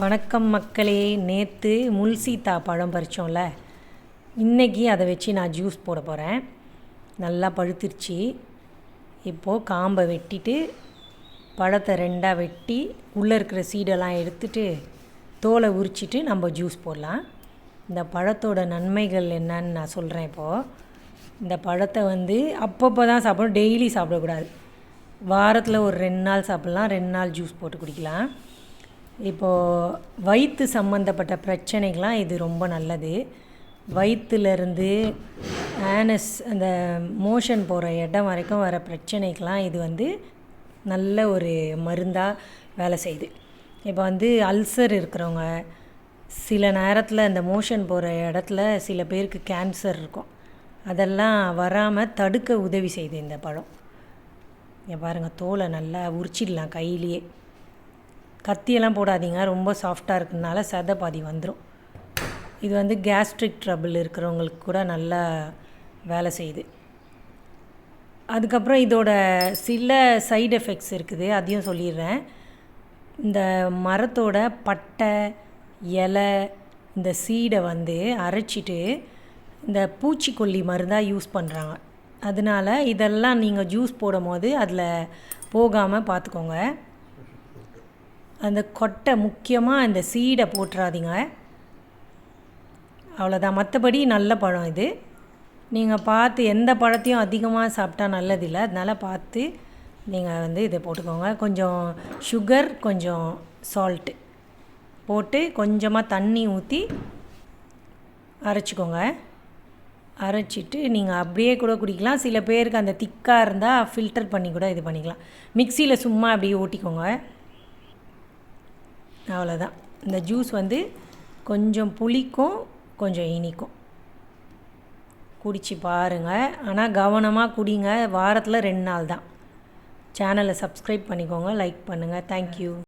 வணக்கம் மக்களே. நேற்று முல்சீத்தா பழம் பறித்தோம்ல இன்றைக்கி அதை வச்சு நான் ஜூஸ் போட போகிறேன் நல்லா பழுத்திருச்சு. இப்போது காம்பை வெட்டிட்டு பழத்தை ரெண்டாக வெட்டி உள்ளே இருக்கிற சீடெல்லாம் எடுத்துட்டு தோலை உரிச்சிட்டு நம்ம ஜூஸ் போடலாம். இந்த பழத்தோட நன்மைகள் என்னன்னு நான் சொல்கிறேன் இப்போது இந்த பழத்தை வந்து அப்பப்போ தான் சாப்பிடணும். டெய்லி சாப்பிடக்கூடாது. வாரத்தில் ஒரு ரெண்டு நாள் சாப்பிட்லாம். ரெண்டு நாள் ஜூஸ் போட்டு குடிக்கலாம். இப்போது வயிற்று சம்மந்தப்பட்ட பிரச்சனைகள்லாம் இது ரொம்ப நல்லது. வயிற்றுலேருந்து ஆனஸ் அந்த மோஷன் போகிற இடம் வரைக்கும் வர பிரச்சனைக்கெலாம் இது வந்து நல்ல ஒரு மருந்தாக வேலை செய்யுது. இப்போ வந்து அல்சர் இருக்கிறவங்க சில நேரத்தில் அந்த மோஷன் போகிற இடத்துல சில பேருக்கு கேன்சர் இருக்கும். அதெல்லாம் வராமல் தடுக்க உதவி செய்யுது இந்த பழம். இங்கே பாருங்கள் தோலை நல்லா உரிச்சிடலாம் கையிலேயே. கத்தியெல்லாம் போடாதீங்க ரொம்ப சாஃப்டாக இருக்கிறதுனால சதை பாதி வந்துடும் இது வந்து கேஸ்ட்ரிக் ட்ரபிள் இருக்கிறவங்களுக்கு கூட நல்லா வேலை செய்யுது. அதுக்கப்புறம் இதோட சில சைடு எஃபெக்ட்ஸ் இருக்குது அதையும் சொல்லிடுறேன். இந்த மரத்தோட பட்டை இலை இந்த சீடை வந்து அரைச்சிட்டு இந்த பூச்சிக்கொல்லி மருந்தாக யூஸ் பண்ணுறாங்க அதனால இதெல்லாம் நீங்கள் ஜூஸ் போடும் போது அதில் போகாமல் பார்த்துக்கோங்க. அந்த கொட்டை முக்கியமாக அந்த சீடை போட்டுறாதீங்க. அவ்வளோதான் மற்றபடி நல்ல பழம் இது. நீங்கள் பார்த்து எந்த பழத்தையும் அதிகமாக சாப்பிட்டா நல்லதில்லை. அதனால் பார்த்து நீங்கள் வந்து இதை போட்டுக்கோங்க. கொஞ்சம் சுகர் கொஞ்சம் சால்ட்டு போட்டு கொஞ்சமாக தண்ணி ஊற்றி அரைச்சிக்கோங்க. அரைச்சிட்டு நீங்கள் அப்படியே கூட குடிக்கலாம். சில பேருக்கு அந்த திக்காக இருந்தால் ஃபில்டர் பண்ணி கூட இது பண்ணிக்கலாம். மிக்சியில் சும்மா அப்படியே ஓட்டிக்கோங்க. அவ்வளோதான் இந்த ஜூஸ் வந்து கொஞ்சம் புளிக்கும் கொஞ்சம் இனிக்கும். குடிச்சு பாருங்கள் ஆனால் கவனமாக குடிங்க. வாரத்தில் ரெண்டு நாள் தான் சேனலை சப்ஸ்கிரைப் பண்ணிக்கோங்க லைக் பண்ணுங்கள் தேங்க்யூ